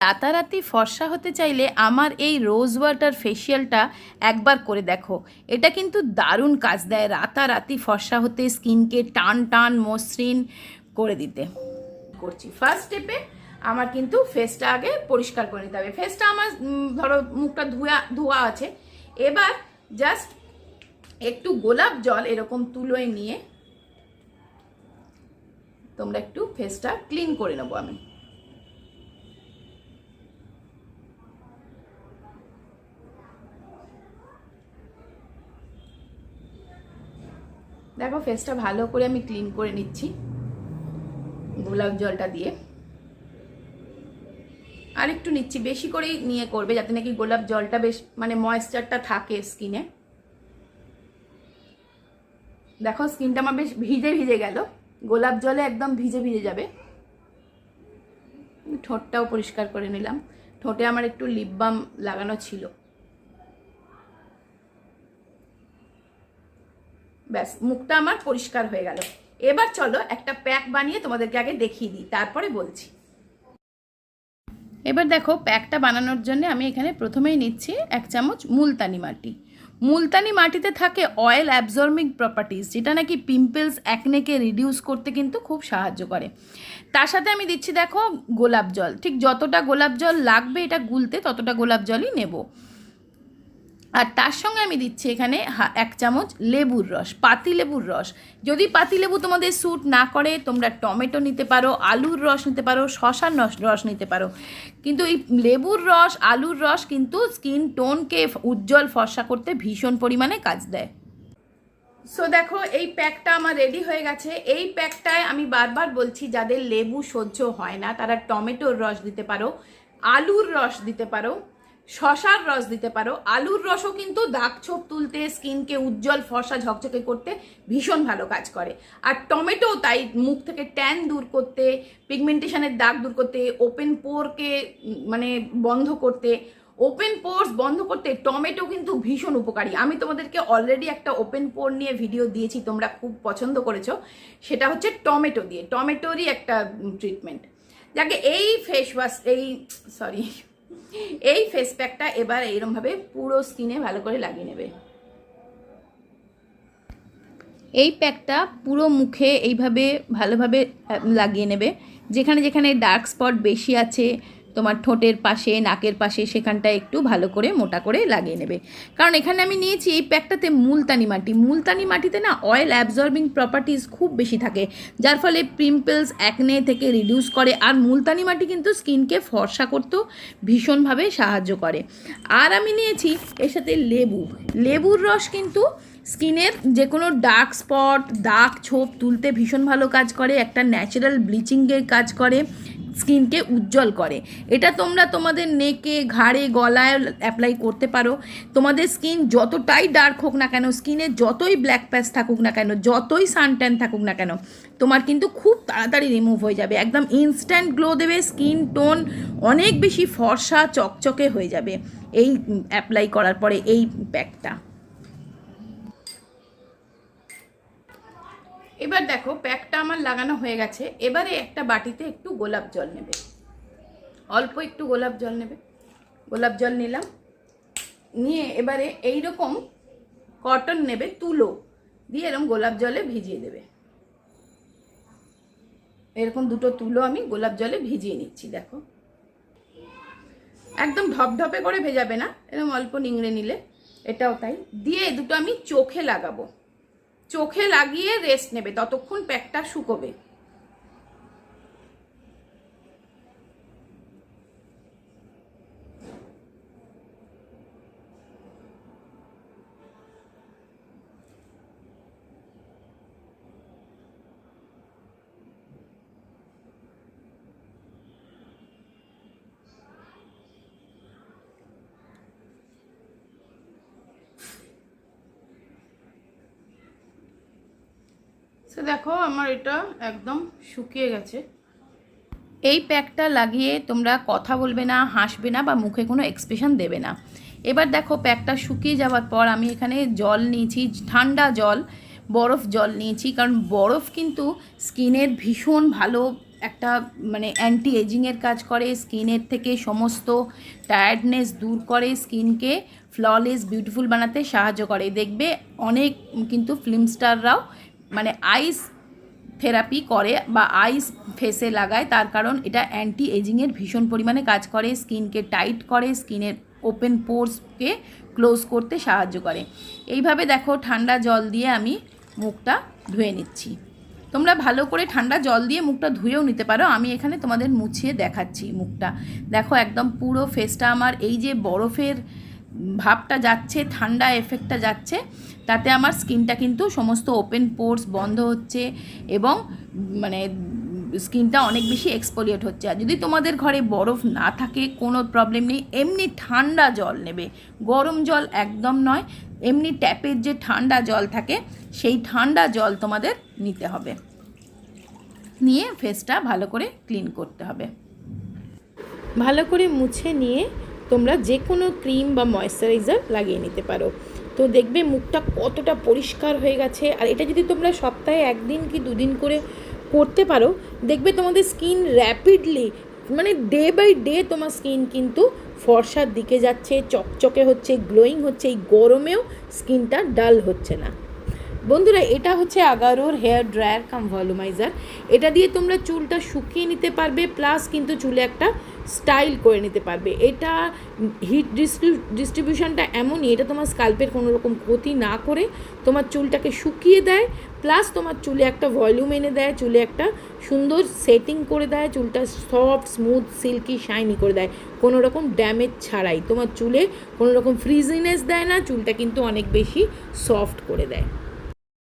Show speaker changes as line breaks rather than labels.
রাতারাতি ফর্সা হতে চাইলে আমার এই রোজ ওয়াটার ফেসিয়ালটা একবার করে দেখো। এটা কিন্তু দারুণ কাজ দেয় রাতারাতি ফর্সা হতে, স্কিনকে টান টান মসৃণ করে দিতে। করছি ফার্স্ট স্টেপে আমার কিন্তু ফেসটা আগে পরিষ্কার করে নিতে হবে। ফেসটা আমার ধরো মুখটা ধোয়া ধোয়া আছে। এবার জাস্ট একটু গোলাপ জল এরকম তুলোয় নিয়ে তোমরা একটু ফেসটা ক্লিন করে নেব আমি। দেখো ফেসটা ভালো করে আমি ক্লিন করে নিচ্ছি। গোলাপ জলটা দিয়ে। আর একটু নিচ্ছি, বেশি করেই নিয়ে করবে যাতে নাকি গোলাপ জলটা বেশ মানে ময়েশ্চারটা থাকে স্কিনে দেখো স্কিনটা আমার বেশ ভিজে ভিজে গেল। গোলাপ জলে একদম ভিজে ভিজে যাবে। ঠোঁটটাও পরিষ্কার করে নিলাম। ঠোঁটে আমার একটু লিপ বাম লাগানো ছিল। ব্যাস, মুখটা আমার পরিষ্কার হয়ে গেল। এবার চলো একটা প্যাক বানিয়ে তোমাদেরকে আগে দেখিয়ে দিই, তারপরে বলছি। এবার দেখো, প্যাকটা বানানোর জন্য আমি এখানে প্রথমেই নিচ্ছি এক চামচ মুলতানি মাটি। মুলতানি মাটিতে থাকে অয়েল অ্যাবজর্মিং প্রপার্টিস যেটা নাকি পিম্পলস অ্যাকনেকে রিডিউস করতে কিন্তু খুব সাহায্য করে। তার সাথে আমি দিচ্ছি দেখো গোলাপ জল। ঠিক যতটা গোলাপ জল লাগবে এটা গুলতে ততটা গোলাপ জলই নেব। আর তার সঙ্গে আমি দিচ্ছি এখানে এক চামচ লেবুর রস, পাতি লেবুর রস। যদি পাতি লেবু তোমাদের স্যুট না করে, তোমরা টমেটো নিতে পারো, আলুর রস নিতে পারো, শশার রস- রস নিতে পারো। কিন্তু এই লেবুর রস, আলুর রস কিন্তু স্কিন টোনকে উজ্জ্বল ফর্সা করতে ভীষণ পরিমাণে কাজ দেয়। সো দেখো, এই প্যাকটা আমার রেডি হয়ে গেছে। এই প্যাকটায় আমি বারবার বলছি, যাদের লেবু সহ্য হয় না, তারা টমেটোর রস দিতে পারো, আলুর রস দিতে পারো। শশার রস দিতে পারো। আলুর রসও কিন্তু দাগ ছোপ তুলতে, স্কিনকে উজ্জ্বল, ফর্সা, ঝকঝকে করতে ভীষণ ভালো কাজ করে। আর টমেটো তাই মুখ থেকে ট্যান দূর করতে, পিগমেন্টেশনের দাগ দূর করতে, ওপেন পোরকে মানে বন্ধ করতে, ওপেন পোর্স বন্ধ করতে টমেটো কিন্তু ভীষণ উপকারী। আমি তোমাদেরকে অলরেডি একটা ওপেন পোর নিয়ে ভিডিও দিয়েছি, তোমরা খুব পছন্দ করেছ। সেটা হচ্ছে টমেটো দিয়ে। টমেটোরই একটা ট্রিটমেন্ট যাকে এই ফেস ওয়াশ এই সরি এই ফেস প্যাকটা এবার এইরকমভাবে পুরো স্কিনে ভালো করে লাগিয়ে নেবে। এই প্যাকটা পুরো মুখে এইভাবে ভালোভাবে লাগিয়ে নেবে। যেখানে যেখানে ডার্ক স্পট বেশি আছে তোমার ঠোঁটের পাশে, নাকের পাশে সেখানটা একটু ভালো করে মোটা করে লাগিয়ে নেবে। কারণ এখানে আমি নিয়েছি এই প্যাকটাতে মুলতানি মাটি। মুলতানি মাটিতে না অয়েল অ্যাবজর্বিং প্রপার্টিস খুব বেশি থাকে, যার ফলে পিম্পলস অ্যাকনে থেকে রিডিউস করে। আর মুলতানি মাটি কিন্তু স্কিনকে ফর্সা করতেও ভীষণভাবে সাহায্য করে। আর আমি নিয়েছি এর সাথে লেবু। লেবুর রস কিন্তু স্কিনের যে কোনো ডার্ক স্পট দাগ ছোপ তুলতে ভীষণ ভালো কাজ করে, একটা ন্যাচারাল ব্লিচিংয়ের কাজ করে। স্কিনকে উজ্জ্বল করে। এটা তোমরা তোমাদের নেকে, ঘাড়ে, গলায় অ্যাপ্লাই করতে পারো। তোমাদের স্কিন যতটাই ডার্ক হোক না কেন স্কিনে যতই ব্ল্যাক প্যাচ থাকুক না কেন, যতই সানট্যান থাকুক না কেন, তোমার কিন্তু খুব তাড়াতাড়ি রিমুভ হয়ে যাবে। একদম ইনস্ট্যান্ট গ্লো দেবে স্কিন টোন অনেক বেশি ফর্সা, চকচকে হয়ে যাবে। এই অ্যাপ্লাই করার পরে এই প্যাকটা এবার দেখো, প্যাকটা আমার লাগানো হয়ে গেছে। এবারে একটা বাটিতে একটু গোলাপ জল নেবে। অল্প একটু গোলাপ জল নেবে। গোলাপ জল নিলাম। নিয়ে এবারে এই রকম কটন নেবে, তুলো। দিয়ে এরকম গোলাপ জলে ভিজিয়ে দেবে। এরকম দুটো তুলো আমি গোলাপ জলে ভিজিয়ে নিচ্ছি, দেখো। একদম ঢপঢপে করে ভেজাবে না, এরকম অল্প নিংড়ে নিলে। এটাও তাই। দিয়ে দুটো আমি চোখে লাগাবো। চোখে লাগিয়ে রেস্ট নেবে ততক্ষণ প্যাকটা শুকোবে। সে দেখো আমার এটা একদম শুকিয়ে গেছে। এই প্যাকটা লাগিয়ে তোমরা কথা বলবে না, হাসবে না বা মুখে কোনো এক্সপ্রেশন দেবে না। এবার দেখো প্যাকটা শুকিয়ে যাওয়ার পর আমি এখানে জল নিয়েছি, ঠান্ডা জল, বরফ জল নিয়েছি, কারণ বরফ কিন্তু স্কিনের ভীষণ ভালো একটা মানে অ্যান্টি এজিংয়ের কাজ করে, স্কিনের থেকে সমস্ত টায়ার্ডনেস দূর করে, স্কিনকে ফ্ললেস বিউটিফুল বানাতে সাহায্য করে। দেখবে অনেক কিন্তু ফিল্ম স্টাররাও মানে আইস থেরাপি করে বা আইস ফেসে লাগায়, তার কারণ এটা অ্যান্টি এজিংয়ের ভীষণ পরিমাণে কাজ করে স্কিনকে টাইট করে স্কিনের ওপেন পোর্সকে ক্লোজ করতে সাহায্য করে। এইভাবে দেখো ঠান্ডা জল দিয়ে আমি মুখটা ধুয়ে নিচ্ছি। তোমরা ভালো করে ঠান্ডা জল দিয়ে মুখটা ধুয়েও নিতে পারো, আমি এখানে তোমাদের মুছিয়ে দেখাচ্ছি মুখটা। দেখো একদম পুরো ফেসটা আমার, এই যে বরফের ভাবটা যাচ্ছে, ঠান্ডা এফেক্টটা যাচ্ছে, তাতে আমার স্কিনটা কিন্তু সমস্ত ওপেন পোর্স বন্ধ হচ্ছে এবং মানে স্কিনটা অনেক বেশি এক্সপোলিয়েট হচ্ছে। আর যদি তোমাদের ঘরে বরফ না থাকে, কোনো প্রবলেম নেই। এমনি ঠান্ডা জল নেবে। গরম জল একদম নয়, এমনি ট্যাপের যে ঠান্ডা জল থাকে, সেই ঠান্ডা জল তোমাদের নিতে হবে। নিয়ে ফেসটা ভালো করে ক্লিন করতে হবে। ভালো করে মুছে নিয়ে তোমরা যে কোনো ক্রিম বা ময়শ্চারাইজার লাগিয়ে নিতে পারো। তো দেখবে মুখটা কতটা পরিষ্কার হয়ে গেছে। আর এটা যদি তোমরা সপ্তাহে একদিন কি দুদিন করে করতে পারো, দেখবে তোমাদের স্কিন র্যাপিডলি মানে ডে বাই ডে তোমার স্কিন কিন্তু ফর্সার দিকে যাচ্ছে, চকচকে হচ্ছে গ্লোয়িং হচ্ছে, এই গরমেও স্কিনটা ডাল হচ্ছে না। বন্ধুরা, এটা হচ্ছে আগারোর হেয়ার ড্রায়ার কাম ভলুমাইজার এটা দিয়ে তোমরা চুলটা শুকিয়ে নিতে পারবে, প্লাস কিন্তু চুলে একটা স্টাইল করে নিতে পারবে। এটা হিট ডিস্ট্রিবিউশনটা এমনই, এটা তোমার স্কাল্পের কোনো রকম ক্ষতি না করে তোমার চুলটাকে শুকিয়ে দেয়, প্লাস তোমার চুলে একটা ভলিউম এনে দেয়, চুলে একটা সুন্দর সেটিং করে দেয়, চুলটা সফট, স্মুথ, সিল্কি, শাইনি করে দেয়। কোনো রকম ড্যামেজ ছাড়াই। তোমার চুলে কোনো রকম ফ্রিজিনেস দেয় না, চুলটা কিন্তু অনেক বেশি সফট করে দেয়।